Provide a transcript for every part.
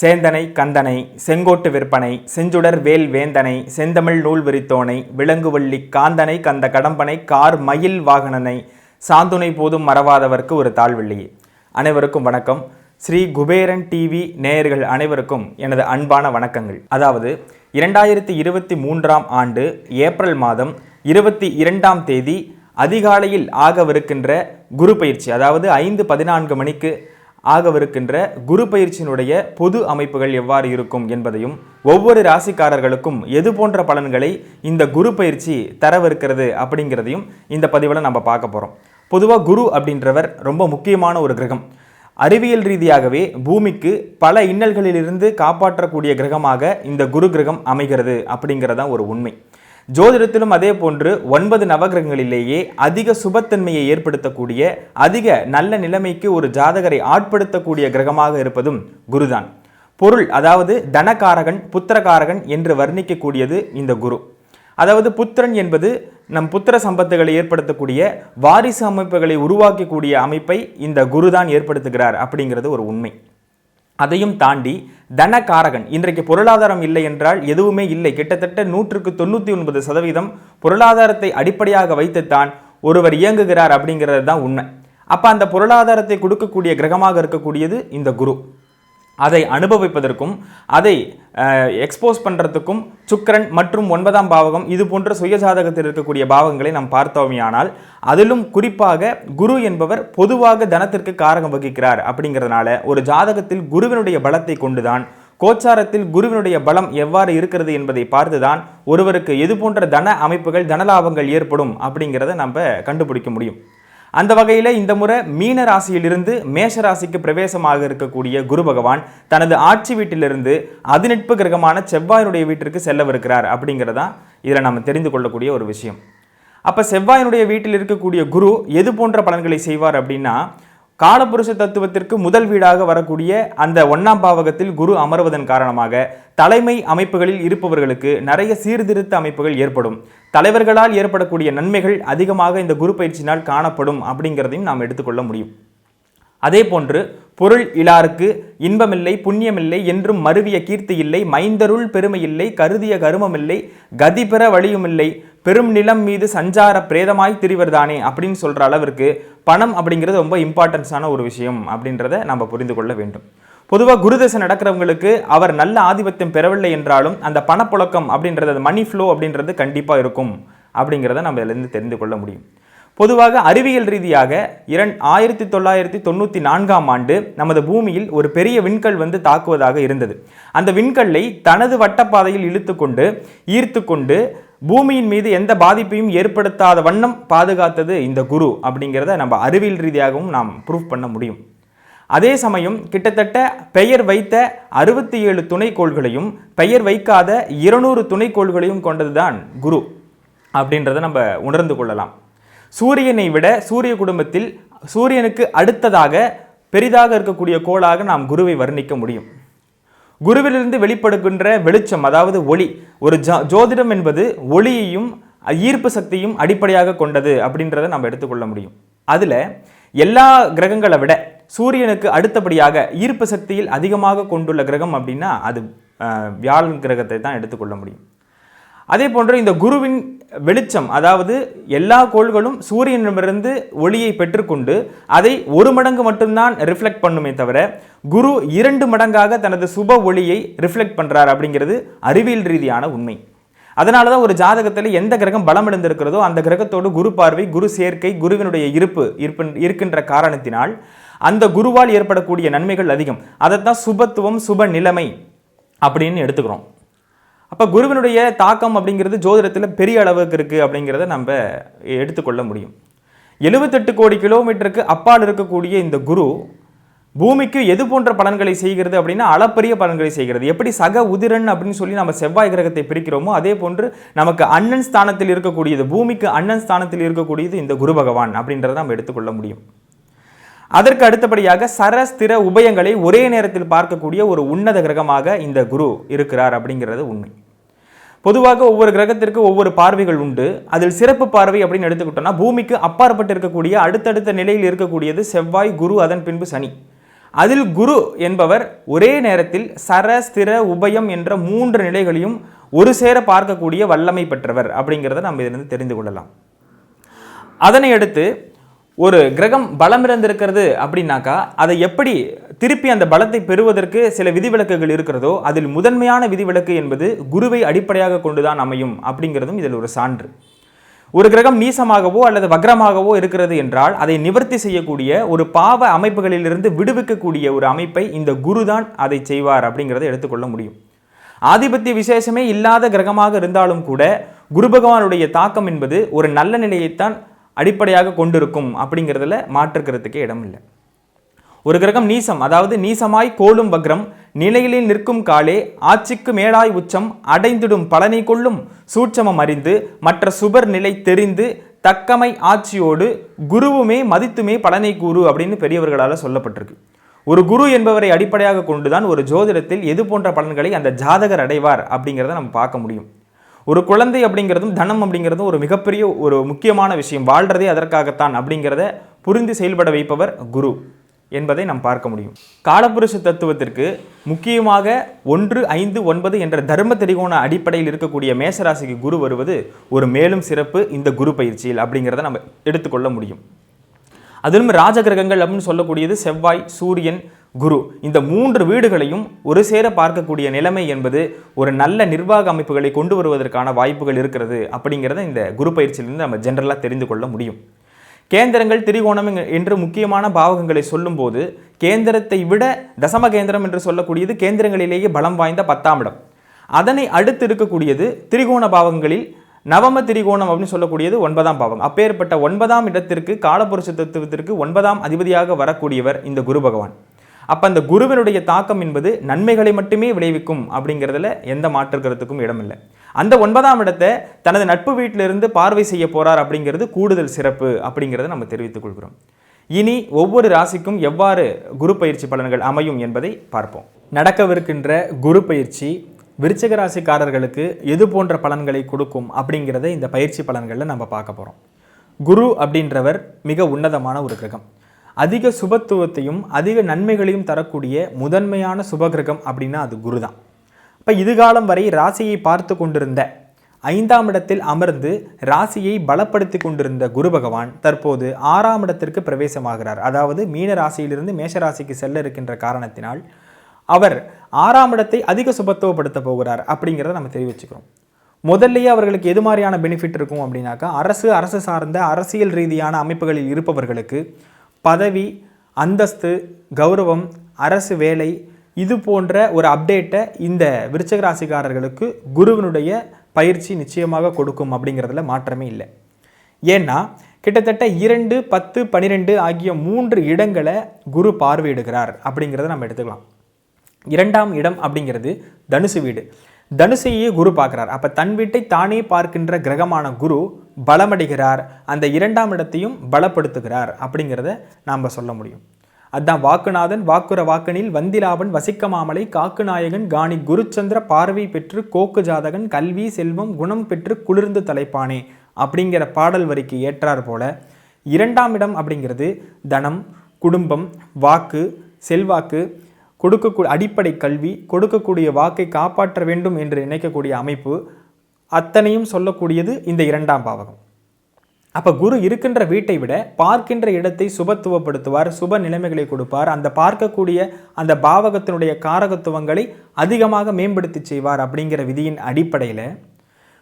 சேந்தனை கந்தனை செங்கோட்டு விற்பனை செஞ்சுடர் வேல் வேந்தனை செந்தமிழ் நூல் விரித்தோனை விலங்குவள்ளி காந்தனை கந்த கடம்பனை கார் மயில் வாகனனை சாந்துணை போதும் மறவாதவர்க்கு ஒரு தாழ்வெள்ளியே அனைவருக்கும் வணக்கம். ஸ்ரீ குபேரன் டிவி நேயர்கள் அனைவருக்கும் எனது அன்பான வணக்கங்கள். அதாவது இரண்டாயிரத்தி இருபத்தி மூன்றாம் ஆண்டு ஏப்ரல் மாதம் இருபத்தி இரண்டாம் தேதி அதிகாலையில் ஆகவிருக்கின்ற குரு பயிற்சி அதாவது ஐந்து பதினான்கு மணிக்கு ஆகவிருக்கின்ற குரு பயிற்சியினுடைய பொது அமைப்புகள் எவ்வாறு இருக்கும் என்பதையும் ஒவ்வொரு ராசிக்காரர்களுக்கும் எது போன்ற பலன்களை இந்த குரு பயிற்சி தரவிருக்கிறது அப்படிங்கிறதையும் இந்த பதிவில் நம்ம பார்க்க போகிறோம் பொதுவாக குரு அப்படின்றவர் ரொம்ப முக்கியமான ஒரு கிரகம். அறிவியல் ரீதியாகவே பூமிக்கு பல இன்னல்களிலிருந்து காப்பாற்றக்கூடிய கிரகமாக இந்த குரு கிரகம் அமைகிறது அப்படிங்கிறதான் ஒரு உண்மை. ஜோதிடத்திலும் அதே போன்று ஒன்பது நவகிரகங்களிலேயே அதிக சுபத்தன்மையை ஏற்படுத்தக்கூடிய அதிக நல்ல நிலைமைக்கு ஒரு ஜாதகரை ஆட்படுத்தக்கூடிய கிரகமாக இருப்பதும் குருதான். பொருள் அதாவது தனகாரகன் புத்திரகாரகன் என்று வர்ணிக்கக்கூடியது இந்த குரு. அதாவது புத்திரன் என்பது நம் புத்திர சம்பத்துகளை ஏற்படுத்தக்கூடிய வாரிசு அமைப்புகளை உருவாக்கக்கூடிய அமைப்பை இந்த குருதான் ஏற்படுத்துகிறார் அப்படிங்கிறது ஒரு உண்மை. அதையும் தாண்டி தனகாரகன் இன்றைக்கு பொருளாதாரம் இல்லை என்றால் எதுவுமே இல்லை. கிட்டத்தட்ட நூற்றுக்கு தொண்ணூற்றி ஒன்பது சதவீதம் பொருளாதாரத்தை அடிப்படையாக வைத்துத்தான் ஒருவர் இயங்குகிறார் அப்படிங்கிறது தான் உண்மை. அப்போ அந்த பொருளாதாரத்தை கொடுக்கக்கூடிய கிரகமாக இருக்கக்கூடியது இந்த குரு. அதை அனுபவிப்பதற்கும் அதை எக்ஸ்போஸ் பண்ணுறதுக்கும் சுக்கரன் மற்றும் ஒன்பதாம் பாவகம் இது போன்ற சுயஜாதகத்தில் இருக்கக்கூடிய பாவங்களை நாம் பார்த்தோமையானால் அதிலும் குறிப்பாக குரு என்பவர் பொதுவாக தனத்திற்கு காரகம் வகிக்கிறார் அப்படிங்கிறதுனால ஒரு ஜாதகத்தில் குருவினுடைய பலத்தை கொண்டுதான் கோச்சாரத்தில் குருவினுடைய பலம் எவ்வாறு இருக்கிறது என்பதை பார்த்துதான் ஒருவருக்கு எது போன்ற தன அமைப்புகள் தனலாபங்கள் ஏற்படும் அப்படிங்கிறத நம்ம கண்டுபிடிக்க முடியும். அந்த வகையில் இந்த முறை மீன ராசியிலிருந்து மேஷ ராசிக்கு பிரவேசமாக இருக்கக்கூடிய குரு பகவான் தனது ஆட்சி வீட்டிலிருந்து அதிநட்பு கிரகமான செவ்வாயினுடைய வீட்டிற்கு செல்லவிருக்கிறார் அப்படிங்கிறதா இதில் நம்ம தெரிந்து கொள்ளக்கூடிய ஒரு விஷயம். அப்போ செவ்வாயினுடைய வீட்டில் இருக்கக்கூடிய குரு எது போன்ற பலன்களை செய்வார் அப்படின்னா காலபுருஷ தத்துவத்திற்கு முதல் வீடாக வரக்கூடிய அந்த ஒன்னாம் பாவகத்தில் குரு அமர்வதன் காரணமாக தலைமை அமைப்புகளில் இருப்பவர்களுக்கு நிறைய சீர்திருத்த அமைப்புகள் ஏற்படும். தலைவர்களால் ஏற்படக்கூடிய நன்மைகள் அதிகமாக இந்த குரு பயிற்சியினால் காணப்படும் அப்படிங்கிறதையும் நாம் எடுத்துக்கொள்ள முடியும். அதே போன்று பொருள் இலாருக்கு இன்பமில்லை புண்ணியமில்லை என்றும் மருவிய கீர்த்தி இல்லை மைந்தருள் பெருமை இல்லை கருதிய கருமமில்லை கதி பெற வழியுமில்லை பெரும் நிலம் மீது சஞ்சார பிரேதமாய் திரிவர்தானே அப்படின்னு சொல்கிற அளவிற்கு பணம் அப்படிங்கிறது ரொம்ப இம்பார்ட்டன்ஸான ஒரு விஷயம் அப்படின்றத நம்ம புரிந்து கொள்ள வேண்டும். பொதுவாக குருதசை நடக்கிறவங்களுக்கு அவர் நல்ல ஆதிபத்தியம் பெறவில்லை என்றாலும் அந்த பணப்புழக்கம் அப்படின்றது மணி ஃப்ளோ அப்படின்றது கண்டிப்பாக இருக்கும் அப்படிங்கிறத நம்ம இதிலேருந்து தெரிந்து கொள்ள முடியும். பொதுவாக அறிவியல் ரீதியாக இரண் ஆயிரத்தி தொள்ளாயிரத்தி தொண்ணூற்றி நான்காம் ஆண்டு நமது பூமியில் ஒரு பெரிய விண்கல் வந்து தாக்குவதாக இருந்தது. அந்த விண்கல்லை தனது வட்டப்பாதையில் இழுத்து கொண்டு ஈர்த்து கொண்டு பூமியின் மீது எந்த பாதிப்பையும் ஏற்படுத்தாத வண்ணம் பாதுகாத்தது இந்த குரு அப்படிங்கிறத நம்ம அறிவியல் ரீதியாகவும் நாம் ப்ரூவ் பண்ண முடியும். அதே சமயம் கிட்டத்தட்ட பெயர் வைத்த அறுபத்தி ஏழு துணைக்கோள்களையும் பெயர் வைக்காத இருநூறு துணைக்கோள்களையும் கொண்டதுதான் குரு அப்படின்றத நம்ம உணர்ந்து கொள்ளலாம். சூரியனை விட சூரிய குடும்பத்தில் சூரியனுக்கு அடுத்ததாக பெரிதாக இருக்கக்கூடிய கோளாக நாம் குருவை வர்ணிக்க முடியும். குருவிலிருந்து வெளிப்படுகின்ற வெளிச்சம் அதாவது ஒளி ஒரு ஜோதிடம் என்பது ஒளியையும் ஈர்ப்பு சக்தியும் அடிப்படையாக கொண்டது அப்படின்றத நம்ம எடுத்துக்கொள்ள முடியும். அதில் எல்லா கிரகங்களை விட சூரியனுக்கு அடுத்தபடியாக ஈர்ப்பு சக்தியில் அதிகமாக கொண்டுள்ள கிரகம் அப்படின்னா அது வியாழன் கிரகத்தை தான் எடுத்துக்கொள்ள முடியும். அதே போன்று இந்த குருவின் வெளிச்சம் அதாவது எல்லா கோள்களும் சூரியனிடமிருந்து ஒளியை பெற்றுக்கொண்டு அதை ஒரு மடங்கு மட்டும்தான் ரிஃப்ளெக்ட் பண்ணுமே தவிர குரு இரண்டு மடங்காக தனது சுப ஒளியை ரிஃப்ளெக்ட் பண்ணுறார் அப்படிங்கிறது அறிவியல் ரீதியான உண்மை. அதனால தான் ஒரு ஜாதகத்தில் எந்த கிரகம் பலம் இழந்திருக்கிறதோ அந்த கிரகத்தோடு குரு பார்வை குரு சேர்க்கை குருவினுடைய இருப்பு இருக்கின்ற காரணத்தினால் அந்த குருவால் ஏற்படக்கூடிய நன்மைகள் அதிகம். அதைத்தான் சுபத்துவம் சுப நிலைமை அப்படின்னு எடுத்துக்கிறோம். அப்போ குருவினுடைய தாக்கம் அப்படிங்கிறது ஜோதிடத்தில் பெரிய அளவுக்கு இருக்குது அப்படிங்கிறத நம்ம எடுத்துக்கொள்ள முடியும். எழுபத்தெட்டு கோடி கிலோமீட்டருக்கு அப்பால் இருக்கக்கூடிய இந்த குரு பூமிக்கு எது போன்ற பலன்களை செய்கிறது அப்படின்னா அளப்பரிய பலன்களை செய்கிறது. எப்படி சக உதிரன் அப்படின்னு சொல்லி நம்ம செவ்வாய் கிரகத்தை பிரிக்கிறோமோ அதே போன்று நமக்கு அண்ணன் ஸ்தானத்தில் இருக்கக்கூடியது பூமிக்கு அண்ணன் ஸ்தானத்தில் இருக்கக்கூடியது இந்த குரு பகவான் அப்படின்றத நம்ம எடுத்துக்கொள்ள முடியும். அதற்கு அடுத்தபடியாக சரஸ்திர உபயங்களை ஒரே நேரத்தில் பார்க்கக்கூடிய ஒரு உன்னத கிரகமாக இந்த குரு இருக்கிறார் அப்படிங்கிறது உண்மை. பொதுவாக ஒவ்வொரு கிரகத்திற்கு ஒவ்வொரு பார்வைகள் உண்டு. அதில் சிறப்பு பார்வை அப்படின்னு எடுத்துக்கிட்டோம்னா பூமிக்கு அப்பாற்பட்டு இருக்கக்கூடிய அடுத்தடுத்த நிலையில் இருக்கக்கூடியது செவ்வாய் குரு அதன் பின்பு சனி. அதில் குரு என்பவர் ஒரே நேரத்தில் சர ஸ்திர உபயம் என்ற மூன்று நிலைகளையும் ஒரு சேர பார்க்கக்கூடிய வல்லமை பெற்றவர் அப்படிங்கிறத நம்ம இதிலிருந்து தெரிந்து கொள்ளலாம். அதனை அடுத்து ஒரு கிரகம் பலமிழந்திருக்கிறது அப்படின்னாக்கா அதை எப்படி திருப்பி அந்த பலத்தை பெறுவதற்கு சில விதிவிலக்குகள் இருக்கிறதோ அதில் முதன்மையான விதிவிலக்கு என்பது குருவை அடிப்படையாக கொண்டுதான் அமையும் அப்படிங்கிறதும் இதில் ஒரு சான்று. ஒரு கிரகம் நீசமாகவோ அல்லது வக்ரமாகவோ இருக்கிறது என்றால் அதை நிவர்த்தி செய்யக்கூடிய ஒரு பாவ அமைப்புகளிலிருந்து விடுவிக்கக்கூடிய ஒரு அமைப்பை இந்த குரு தான் அதை செய்வார் அப்படிங்கிறத எடுத்துக்கொள்ள முடியும். ஆதிபத்திய விசேஷமே இல்லாத கிரகமாக இருந்தாலும் கூட குரு பகவானுடைய தாக்கம் என்பது ஒரு நல்ல நிலையைத்தான் அடிப்படையாக கொண்டிருக்கும் அப்படிங்கிறதுல மாற்றுக்கிறதுக்கே இடம் இல்லை ஒரு கிரகம் நீசம் அதாவது நீசமாய் கோலும் வக்ரம் நிலையிலே நிற்கும் காலே ஆட்சிக்கு மேலாய் உச்சம் அடைந்திடும் பலனை கொள்ளும் சூட்சமம் அறிந்து மற்ற சுபர் நிலை தெரிந்து தக்கமை ஆட்சியோடு குருவுமே மதித்துமே பலனை கூறு அப்படின்னு பெரியவர்களால் சொல்லப்பட்டிருக்கு. ஒரு குரு என்பவரை அடிப்படையாக கொண்டுதான் ஒரு ஜோதிடத்தில் எது போன்ற பலன்களை அந்த ஜாதகர் அடைவார் அப்படிங்கிறத நம்ம பார்க்க முடியும். ஒரு குழந்தை அப்படிங்கிறதும் தனம் அப்படிங்கிறதும் ஒரு மிகப்பெரிய ஒரு முக்கியமான விஷயம். வாழ்றதே அதற்காகத்தான் அப்படிங்கிறத புரிந்து செயல்பட வைப்பவர் குரு என்பதை நாம் பார்க்க முடியும். காலபுருஷ தத்துவத்திற்கு முக்கியமாக ஒன்று ஐந்து ஒன்பது என்ற தர்ம திரிகோண அடிப்படையில் இருக்கக்கூடிய மேசராசிக்கு குரு வருவது ஒரு மேலும் சிறப்பு இந்த குரு பயிற்சியில் அப்படிங்கிறத நம்ம எடுத்துக்கொள்ள முடியும். அதிலும் ராஜகிரகங்கள் அப்படின்னு சொல்லக்கூடியது செவ்வாய் சூரியன் குரு. இந்த மூன்று வீடுகளையும் ஒரு சேர பார்க்கக்கூடிய நிலைமை என்பது ஒரு நல்ல நிர்வாக அமைப்புகளை கொண்டு வருவதற்கான வாய்ப்புகள் இருக்கிறது அப்படிங்கிறத இந்த குரு பயிற்சியிலிருந்து நம்ம ஜென்ரலாக தெரிந்து கொள்ள முடியும். கேந்திரங்கள் திரிகோணம் என்று முக்கியமான பாவகங்களை சொல்லும்போது கேந்திரத்தை விட தசம கேந்திரம் என்று சொல்லக்கூடியது கேந்திரங்களிலேயே பலம் வாய்ந்த பத்தாம் இடம். அதனை அடுத்து இருக்கக்கூடியது திரிகோண பாவகங்களில் நவம திரிகோணம் அப்படின்னு சொல்லக்கூடியது ஒன்பதாம் பாவம் அப்பேற்பட்ட ஒன்பதாம் இடத்திற்கு காலபுருஷ தத்துவத்திற்கு ஒன்பதாம் அதிபதியாக வரக்கூடியவர் இந்த குரு பகவான். அப்போ அந்த குருவினுடைய தாக்கம் என்பது நன்மைகளை மட்டுமே விளைவிக்கும் அப்படிங்கிறதுல எந்த மாற்றுக்கிறதுக்கும் இடமில்லை. அந்த ஒன்பதாம் இடத்தை தனது நட்பு வீட்டிலிருந்து பார்வை செய்ய போறார் அப்படிங்கிறது கூடுதல் சிறப்பு அப்படிங்கிறத நம்ம தெரிவித்துக் கொள்கிறோம். இனி ஒவ்வொரு ராசிக்கும் எவ்வாறு குரு பயிற்சி பலன்கள் அமையும் என்பதை பார்ப்போம். நடக்கவிருக்கின்ற குரு பயிற்சி விருச்சக ராசிக்காரர்களுக்கு எது போன்ற பலன்களை கொடுக்கும் அப்படிங்கிறத இந்த பயிற்சி பலன்களில் நம்ம பார்க்க போகிறோம் குரு அப்படின்றவர் மிக உன்னதமான ஒரு கிரகம். அதிக சுபத்துவத்தையும் அதிக நன்மைகளையும் தரக்கூடிய முதன்மையான சுபகிரகம் அப்படின்னா அது குரு தான் இப்போ இதுகாலம் வரை ராசியை பார்த்து கொண்டிருந்த ஐந்தாம் இடத்தில் அமர்ந்து ராசியை பலப்படுத்தி கொண்டிருந்த குரு பகவான் தற்போது ஆறாம் இடத்திற்கு பிரவேசமாகிறார். அதாவது மீன ராசியிலிருந்து மேஷ ராசிக்கு செல்ல இருக்கின்ற காரணத்தினால் அவர் ஆறாம் இடத்தை அதிக சுபத்துவப்படுத்த போகிறார் அப்படிங்கிறத நம்ம தெரிவிச்சுக்கிறோம். முதல்லயே அவர்களுக்கு எது மாதிரியான பெனிஃபிட் இருக்கும் அப்படின்னாக்கா அரசு அரசு சார்ந்த அரசியல் ரீதியான அமைப்புகளில் இருப்பவர்களுக்கு பதவி அந்தஸ்து கௌரவம் அரசு வேலை இது போன்ற ஒரு அப்டேட்டை இந்த விருச்சக ராசிக்காரர்களுக்கு குருவினுடைய பயிற்சி நிச்சயமாக கொடுக்கும் அப்படிங்கிறதுல மாற்றமே இல்லை. ஏன்னா கிட்டத்தட்ட இரண்டு பத்து பனிரெண்டு ஆகிய மூன்று இடங்களை குரு பார்வையிடுகிறார் அப்படிங்கிறத நம்ம எடுத்துக்கலாம். இரண்டாம் இடம் அப்படிங்கிறது தனுசு வீடு. தனுசையே குரு பார்க்குறார். அப்போ தன் வீட்டை தானே பார்க்கின்ற கிரகமான குரு பலமடைகிறார். அந்த இரண்டாம் இடத்தையும் பலப்படுத்துகிறார் அப்படிங்கிறத நாம் சொல்ல முடியும். அதான் வாக்குநாதன் வாக்குற வாக்கனில் வந்திலாவன் வசிக்கமாமலை காக்குநாயகன் காக்கு நாயகன் காணி குருச்சந்திர பார்வை பெற்று கோக்கு ஜாதகன் கல்வி செல்வம் குணம் பெற்று குளிர்ந்து தலைப்பானே அப்படிங்கிற பாடல் வரிக்கு ஏற்றார் போல இரண்டாம் இடம் அப்படிங்கிறது தனம் குடும்பம் வாக்கு செல்வாக்கு கொடுக்கக்கூடிய அடிப்படை கல்வி கொடுக்கக்கூடிய வாக்கை காப்பாற்ற வேண்டும் என்று நினைக்கக்கூடிய அமைப்பு அத்தனையும் சொல்லக்கூடியது இந்த இரண்டாம் பாவகம். அப்போ குரு இருக்கின்ற வீட்டை விட பார்க்கின்ற இடத்தை சுபத்துவப்படுத்துவார் சுப நிலைமைகளை கொடுப்பார். அந்த பார்க்கக்கூடிய அந்த பாவகத்தினுடைய காரகத்துவங்களை அதிகமாக மேம்படுத்தி செய்வார் அப்படிங்கிற விதியின் அடிப்படையில்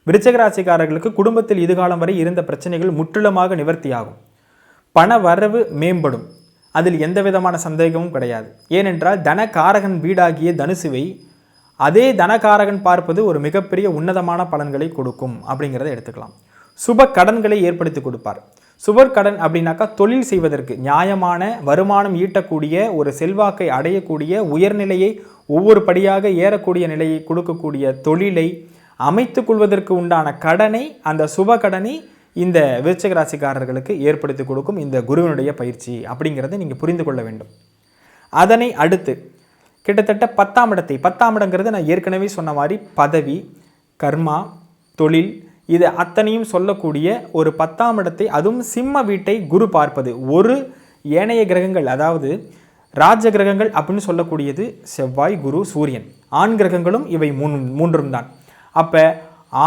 விருச்சகராசிக்காரர்களுக்கு குடும்பத்தில் இதுகாலம் வரை இருந்த பிரச்சனைகள் முற்றிலுமாக நிவர்த்தியாகும். பண வரவு மேம்படும். அதில் எந்த விதமான சந்தேகமும் கிடையாது. ஏனென்றால் தன காரகன் வீடாகிய தனுசுவை அதே தனகாரகன் பார்ப்பது ஒரு மிகப்பெரிய உன்னதமான பலன்களை கொடுக்கும் அப்படிங்கிறத எடுத்துக்கலாம். சுப கடன்களை ஏற்படுத்தி கொடுப்பார். சுபர் கடன் அப்படின்னாக்கா தொழில் செய்வதற்கு நியாயமான வருமானம் ஈட்டக்கூடிய ஒரு செல்வாக்கை அடையக்கூடிய உயர்நிலையை ஒவ்வொரு படியாக ஏறக்கூடிய நிலையை கொடுக்கக்கூடிய தொழிலை அமைத்து கொள்வதற்கு உண்டான கடனை அந்த சுப கடனை இந்த விருச்சக ராசிக்காரர்களுக்கு ஏற்படுத்தி கொடுக்கும் இந்த குருவினுடைய பயிற்சி அப்படிங்கிறத நீங்கள் புரிந்து கொள்ள வேண்டும். அதனை அடுத்து கிட்டத்தட்ட பத்தாம் இடத்தை பத்தாம் இடங்கிறது நான் ஏற்கனவே சொன்ன மாதிரி பதவி கர்மா தொழில் இது அத்தனையும் சொல்லக்கூடிய ஒரு பத்தாம் இடத்தை அதுவும் சிம்ம வீட்டை குரு பார்ப்பது. ஒரு ஏனைய கிரகங்கள் அதாவது ராஜ கிரகங்கள் அப்படின்னு சொல்லக்கூடியது செவ்வாய் குரு சூரியன். ஆண் கிரகங்களும் இவை மூணு மூன்றும் தான் அப்போ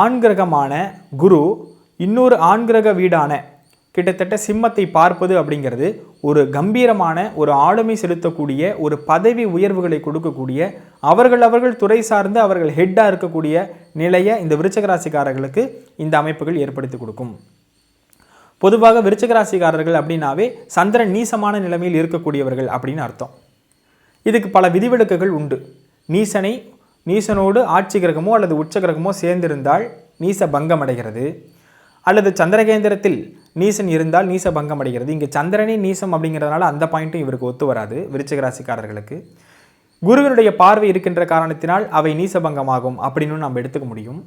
ஆண் கிரகமான குரு இன்னொரு ஆண் கிரக வீடான கிட்டத்தட்ட சிம்மத்தை பார்ப்பது அப்படிங்கிறது ஒரு கம்பீரமான ஒரு ஆளுமை செலுத்தக்கூடிய ஒரு பதவி உயர்வுகளை கொடுக்கக்கூடிய அவர்கள் அவர்கள் துறை சார்ந்து அவர்கள் ஹெட்டாக இருக்கக்கூடிய நிலையை இந்த விருச்சகராசிக்காரர்களுக்கு இந்த அமைப்புகள் ஏற்படுத்தி கொடுக்கும். பொதுவாக விருச்சகராசிக்காரர்கள் அப்படின்னாவே சந்திரன் நீசமான நிலைமையில் இருக்கக்கூடியவர்கள் அப்படின்னு அர்த்தம். இதுக்கு பல விதிவிலக்குகள் உண்டு. நீசனை நீசனோடு ஆட்சி கிரகமோ அல்லது உச்ச கிரகமோ சேர்ந்திருந்தால் நீச பங்கம் அடைகிறது அல்லது சந்திரகேந்திரத்தில் நீசன் இருந்தால் நீச பங்கம் அடைகிறது. இங்கே சந்திரனே நீசம் அப்படிங்கிறதுனால அந்த பாயிண்ட்டும் இவருக்கு ஒத்து வராது விருச்சிக ராசிக்காரர்களுக்கு குருவினுடைய பார்வை இருக்கின்ற காரணத்தினால் அவை நீசபங்கமாகும் அப்படின்னு நம்ம எடுத்துக்க முடியும்.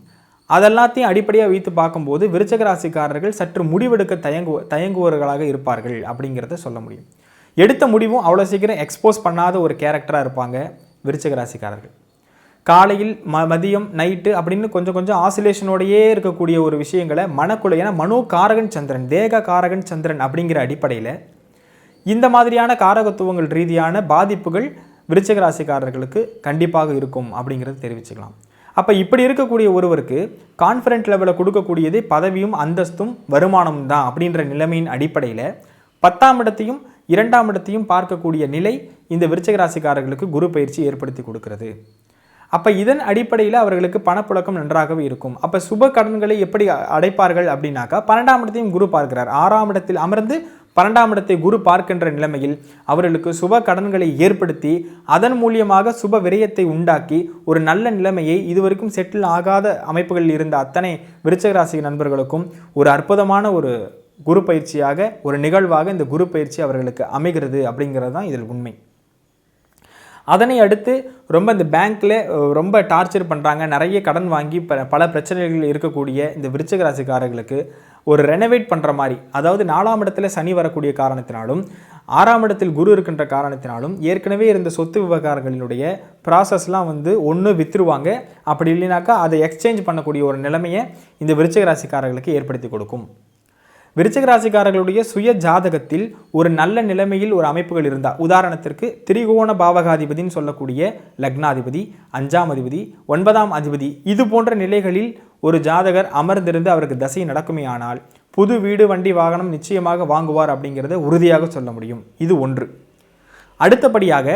அதெல்லாத்தையும் அடிப்படையாக வைத்து பார்க்கும்போது விருச்சக ராசிக்காரர்கள் சற்று முடிவெடுக்க தயங்கு தயங்குவவர்களாக இருப்பார்கள் அப்படிங்கிறத சொல்ல முடியும். எடுத்த முடிவும் அவ்வளோ சீக்கிரம் எக்ஸ்போஸ் பண்ணாத ஒரு கேரக்டராக இருப்பாங்க விருச்சக ராசிக்காரர்கள் காலையில் ம மதியம் நைட்டு அப்படின்னு கொஞ்சம் கொஞ்சம் ஆசிலேஷனோடையே இருக்கக்கூடிய ஒரு விஷயங்களை மனக்குள்ள ஏன்னா மனோ காரகன் சந்திரன் தேக காரகன் சந்திரன் அப்படிங்கிற அடிப்படையில் இந்த மாதிரியான காரகத்துவங்கள் ரீதியான பாதிப்புகள் விருச்சக ராசிக்காரர்களுக்கு கண்டிப்பாக இருக்கும் அப்படிங்கிறத தெரிவிச்சுக்கலாம். அப்போ இப்படி இருக்கக்கூடிய ஒருவருக்கு கான்ஃபிடென்ட் லெவலில் கொடுக்கக்கூடியதே பதவியும் அந்தஸ்தும் வருமானமும் தான் அப்படின்ற நிலைமையின் அடிப்படையில் பத்தாம் இடத்தையும் இரண்டாம் இடத்தையும் பார்க்கக்கூடிய நிலை இந்த விருச்சக ராசிக்காரர்களுக்கு குரு பயிற்சி ஏற்படுத்தி கொடுக்கிறது. அப்போ இதன் அடிப்படையில் அவர்களுக்கு பணப்புழக்கம் நன்றாகவே இருக்கும். அப்போ சுப கடன்களை எப்படி அடைப்பார்கள் அப்படின்னாக்கா பன்னெண்டாம் இடத்தையும் குரு பார்க்கிறார். ஆறாம் இடத்தில் அமர்ந்து பன்னெண்டாம் இடத்தை குரு பார்க்கின்ற நிலைமையில் அவர்களுக்கு சுப கடன்களை ஏற்படுத்தி அதன் மூலியமாக சுப விரயத்தை உண்டாக்கி ஒரு நல்ல நிலைமையை இதுவரைக்கும் செட்டில் ஆகாத அமைப்புகளில் இருந்த அத்தனை விருச்சகராசி நண்பர்களுக்கும் ஒரு அற்புதமான ஒரு குரு பயிற்சியாக ஒரு நிகழ்வாக இந்த குரு பயிற்சி அவர்களுக்கு அமைகிறது அப்படிங்கிறது தான் இதில் உண்மை. அதனை அடுத்து ரொம்ப இந்த பேங்க்கில் ரொம்ப டார்ச்சர் பண்ணுறாங்க நிறைய கடன் வாங்கி ப பல பிரச்சனைகள் இருக்கக்கூடிய இந்த விருச்சிக ராசிக்காரர்களுக்கு ஒரு ரெனோவேட் பண்ணுற மாதிரி அதாவது நாலாம் இடத்துல சனி வரக்கூடிய காரணத்தினாலும் ஆறாம் இடத்தில் குரு இருக்கின்ற காரணத்தினாலும் ஏற்கனவே இருந்த சொத்து விவகாரங்களினுடைய ப்ராசஸ்லாம் வந்து ஒன்று விற்றுருவாங்க அப்படி இல்லைனாக்கா அதை எக்ஸ்சேஞ்ச் பண்ணக்கூடிய ஒரு நிலைமையை இந்த விருச்சிக ராசிக்காரர்களுக்கு ஏற்படுத்தி கொடுக்கும். விருச்சிக ராசிக்காரர்களுடைய சுய ஜாதகத்தில் ஒரு நல்ல நிலைமையில் ஒரு அமைப்புகள் இருந்தால் உதாரணத்திற்கு திரிகோண பாவகாதிபதின்னு சொல்லக்கூடிய லக்னாதிபதி அஞ்சாம் அதிபதி ஒன்பதாம் அதிபதி இது போன்ற நிலைகளில் ஒரு ஜாதகர் அமர்ந்திருந்து அவருக்கு தசை நடக்குமே ஆனால் புது வீடு வண்டி வாகனம் நிச்சயமாக வாங்குவார் அப்படிங்கிறத உறுதியாக சொல்ல முடியும். இது ஒன்று. அடுத்தபடியாக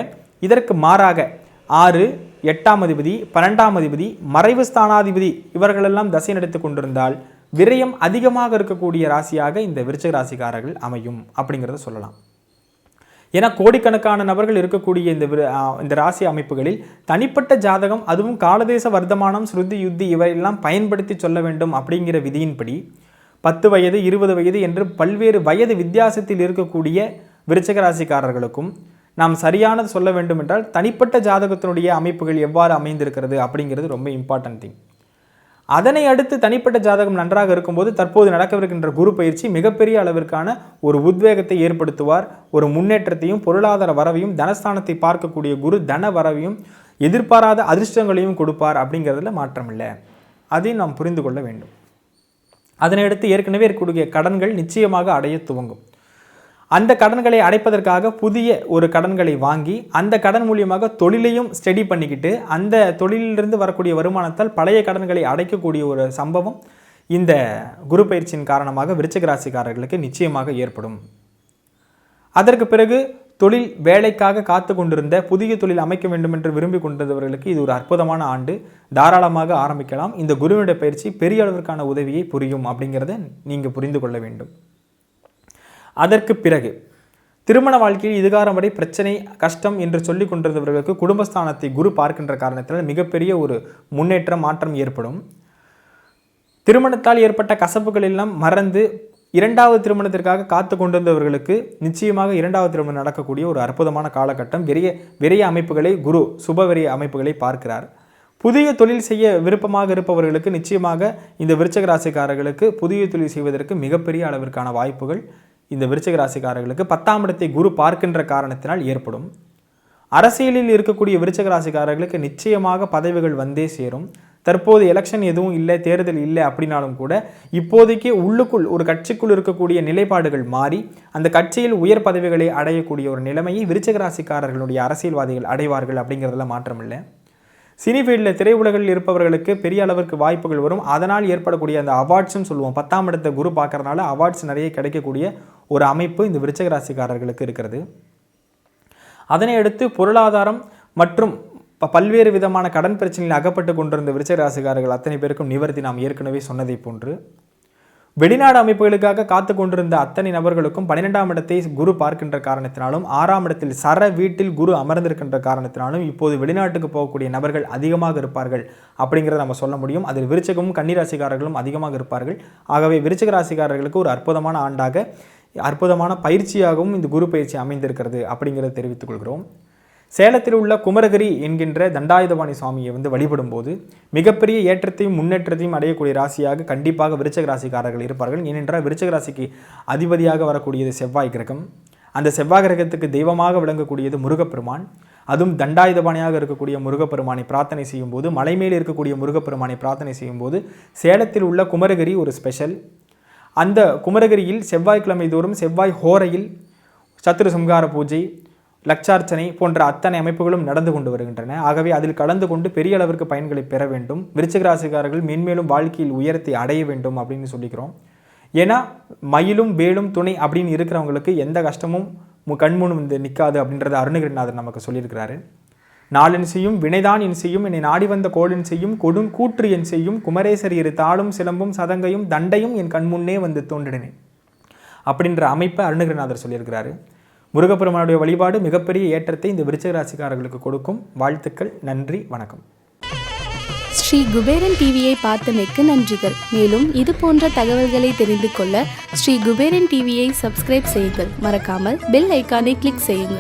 இதற்கு மாறாக ஆறு எட்டாம் அதிபதி பன்னெண்டாம் அதிபதி மறைவு ஸ்தானாதிபதி இவர்களெல்லாம் தசை நடத்தி கொண்டிருந்தால் விரயம் அதிகமாக இருக்கக்கூடிய ராசியாக இந்த விருச்சக ராசிக்காரர்கள் அமையும் அப்படிங்கிறத சொல்லலாம். ஏன்னா கோடிக்கணக்கான நபர்கள் இருக்கக்கூடிய இந்த இந்த ராசி அமைப்புகளில் தனிப்பட்ட ஜாதகம் அதுவும் காலதேச வர்த்தமானம் ஸ்ருதி யுத்தி இவையெல்லாம் பயன்படுத்தி சொல்ல வேண்டும் அப்படிங்கிற விதியின்படி பத்து வயது இருபது வயது என்று பல்வேறு வயது வித்தியாசத்தில் இருக்கக்கூடிய விருச்சக ராசிக்காரர்களுக்கும் நாம் சரியானது சொல்ல வேண்டும் என்றால் தனிப்பட்ட ஜாதகத்தினுடைய அமைப்புகள் எவ்வாறு அமைந்திருக்கிறது அப்படிங்கிறது ரொம்ப இம்பார்ட்டன்ட் திங் அதனை அடுத்து தனிப்பட்ட ஜாதகம் நன்றாக இருக்கும்போது தற்போது நடக்கவிருக்கின்ற குரு பயிற்சி மிகப்பெரிய அளவிற்கான ஒரு உத்வேகத்தை ஏற்படுத்துவார். ஒரு முன்னேற்றத்தையும் பொருளாதார வரவையும் தனஸ்தானத்தை பார்க்கக்கூடிய குரு தன வரவையும் எதிர்பாராத அதிர்ஷ்டங்களையும் கொடுப்பார் அப்படிங்கிறதுல மாற்றமில்லை. அதையும் நாம் புரிந்து கொள்ள வேண்டும். அதனை அடுத்து ஏற்கனவே இருக்கக்கூடிய கடன்கள் நிச்சயமாக அடைய துவங்கும். அந்த கடன்களை அடைப்பதற்காக புதிய ஒரு கடன்களை வாங்கி அந்த கடன் மூலியமாக தொழிலையும் ஸ்டடி பண்ணிக்கிட்டு அந்த தொழிலிருந்து வரக்கூடிய வருமானத்தால் பழைய கடன்களை அடைக்கக்கூடிய ஒரு சம்பவம் இந்த குரு பயிற்சியின் காரணமாக விருச்சிக ராசிக்காரர்களுக்கு நிச்சயமாக ஏற்படும். அதற்கு பிறகு தொழில் வேலைக்காக காத்து கொண்டிருந்த புதிய தொழில் அமைக்க வேண்டும் என்று விரும்பி கொண்டிருந்தவர்களுக்கு இது ஒரு அற்புதமான ஆண்டு. தாராளமாக ஆரம்பிக்கலாம். இந்த குருவினுடைய பயிற்சி பெரிய அளவிற்கான உதவியை புரியும் அப்படிங்கிறத நீங்கள் புரிந்து கொள்ள வேண்டும். அதற்கு பிறகு திருமண வாழ்க்கையில் இதுகாரம் வரை பிரச்சனை கஷ்டம் என்று சொல்லி கொண்டிருந்தவர்களுக்கு குடும்பஸ்தானத்தை குரு பார்க்கின்ற காரணத்தினால் மிகப்பெரிய ஒரு முன்னேற்றம் மாற்றம் ஏற்படும். திருமணத்தால் ஏற்பட்ட கசப்புகள் எல்லாம் மறந்து இரண்டாவது திருமணத்திற்காக காத்து கொண்டிருந்தவர்களுக்கு நிச்சயமாக இரண்டாவது திருமணம் நடக்கக்கூடிய ஒரு அற்புதமான காலகட்டம். விரைய விரைய அமைப்புகளை குரு சுப விரைய அமைப்புகளை பார்க்கிறார். புதிய தொழில் செய்ய விருப்பமாக இருப்பவர்களுக்கு நிச்சயமாக இந்த விருச்சக ராசிக்காரர்களுக்கு புதிய தொழில் செய்வதற்கு மிகப்பெரிய அளவிற்கான வாய்ப்புகள். இந்த விருச்சிக ராசிக்காரர்களுக்கு பத்தாம் இடத்தை குரு பார்க்கின்ற காரணத்தினால் ஏற்படும். அரசியலில் இருக்கக்கூடிய விருச்சக ராசிக்காரர்களுக்கு நிச்சயமாக பதவிகள் வந்தே சேரும். தற்போது எலெக்ஷன் எதுவும் இல்லை தேர்தல் இல்லை அப்படின்னாலும் கூட இப்போதைக்கு உள்ளுக்குள் ஒரு கட்சிக்குள் இருக்கக்கூடிய நிலைப்பாடுகள் மாறி அந்த கட்சியில் உயர் பதவிகளை அடையக்கூடிய ஒரு நிலைமையை விருச்சிக ராசிக்காரர்களுடைய அரசியல்வாதிகள் அடைவார்கள் அப்படிங்கிறதுல மாற்றம் இல்லை சினி ஃபீல்டில் திரையுலகில் இருப்பவர்களுக்கு பெரிய அளவிற்கு வாய்ப்புகள் வரும். அதனால் ஏற்படக்கூடிய அந்த அவார்ட்ஸ்னு சொல்லுவோம். பத்தாம் இடத்தை குரு பார்க்குறதுனால அவார்ட்ஸ் நிறைய கிடைக்கக்கூடிய ஒரு அமைப்பு இந்த விருச்சிக ராசிக்காரர்களுக்கு இருக்கிறது. அதனை அடுத்து பொருளாதாரம் மற்றும் ப- பல்வேறு விதமான கடன் பிரச்சனையில் அகப்பட்டு கொண்டிருந்த விருச்சிக ராசிக்காரர்கள் அத்தனை பேருக்கும் நிவர்த்தி நாம் ஏற்கனவே சொன்னதை போன்று வெளிநாடு அமைப்புகளுக்காக காத்து கொண்டிருந்த அத்தனை நபர்களுக்கும் பன்னிரெண்டாம் இடத்தை குரு பார்க்கின்ற காரணத்தினாலும் ஆறாம் இடத்தில் சர வீட்டில் குரு அமர்ந்திருக்கின்ற காரணத்தினாலும் இப்போது வெளிநாட்டுக்கு போகக்கூடிய நபர்கள் அதிகமாக இருப்பார்கள் அப்படிங்கிறத நம்ம சொல்ல முடியும். அதில் விருச்சகமும் கன்னிராசிக்காரர்களும் அதிகமாக இருப்பார்கள். ஆகவே விருச்சக ராசிக்காரர்களுக்கு ஒரு அற்புதமான ஆண்டாக அற்புதமான பயிற்சியாகவும் இந்த குரு பயிற்சி அமைந்திருக்கிறது அப்படிங்கிறத தெரிவித்துக் கொள்கிறோம். சேலத்தில் உள்ள குமரகிரி என்கின்ற தண்டாயுதபாணி சுவாமியை வந்து வழிபடும்போது மிகப்பெரிய ஏற்றத்தையும் முன்னேற்றத்தையும் அடையக்கூடிய ராசியாக கண்டிப்பாக விருச்சக ராசிக்காரர்கள் இருப்பார்கள். ஏனென்றால் விருச்சக ராசிக்கு அதிபதியாக வரக்கூடியது செவ்வாய் கிரகம். அந்த செவ்வாய் கிரகத்துக்கு தெய்வமாக விளங்கக்கூடியது முருகப்பெருமான். அதுவும் தண்டாயுதபாணியாக இருக்கக்கூடிய முருகப்பெருமானை பிரார்த்தனை செய்யும்போது மலை மேல் இருக்கக்கூடிய முருகப்பெருமானை பிரார்த்தனை செய்யும்போது சேலத்தில் உள்ள குமரகிரி ஒரு ஸ்பெஷல். அந்த குமரகிரியில் செவ்வாய்க்கிழமை தோறும் செவ்வாய் ஹோரையில் சத்துரு சம்ஹார பூஜை லட்சார்ச்சனை போன்ற அத்தனை அமைப்புகளும் நடந்து கொண்டு வருகின்றன. ஆகவே அதில் கலந்து கொண்டு பெரிய அளவிற்கு பயன்களை பெற வேண்டும். விருச்சிக ராசிக்காரர்கள் மென்மேலும் வாழ்க்கையில் உயரத்தை அடைய வேண்டும் அப்படின்னு சொல்லிக்கிறோம். ஏன்னா மயிலும் வேலும் துணை அப்படின்னு இருக்கிறவங்களுக்கு எந்த கஷ்டமும் கண்முன் வந்து நிற்காது அப்படின்றத அருணகிரிநாதர் நமக்கு சொல்லியிருக்கிறாரு. நாளின் செய்யும் வினைதான் என் செய்யும். என்னை நாடி வந்த கோளின் செய்யும். கொடும் கூற்று என் செய்யும். குமரேசர் இரு தாளும் சிலம்பும் சதங்கையும் தண்டையும் என் கண்முன்னே வந்து தோன்றினேன். அப்படின்ற அமைப்பை அருணகிரிநாதர் சொல்லியிருக்கிறாரு. முருகப்பெருமானுடைய வழிபாடு மிகப்பெரிய ஏற்றத்தை இந்த விருச்சிக ராசிக்காரர்களுக்கு கொடுக்கும். வாழ்த்துக்கள் நன்றி வணக்கம். ஸ்ரீ குபேரன் டிவியை பார்த்தமைக்கு நன்றிகள். மேலும் இது போன்ற தகவல்களை தெரிந்து கொள்ள ஸ்ரீ குபேரன் டிவியை சப்ஸ்கிரைப் செய்யுங்கள். மறக்காமல் பெல் ஐக்கானை கிளிக் செய்யுங்கள்.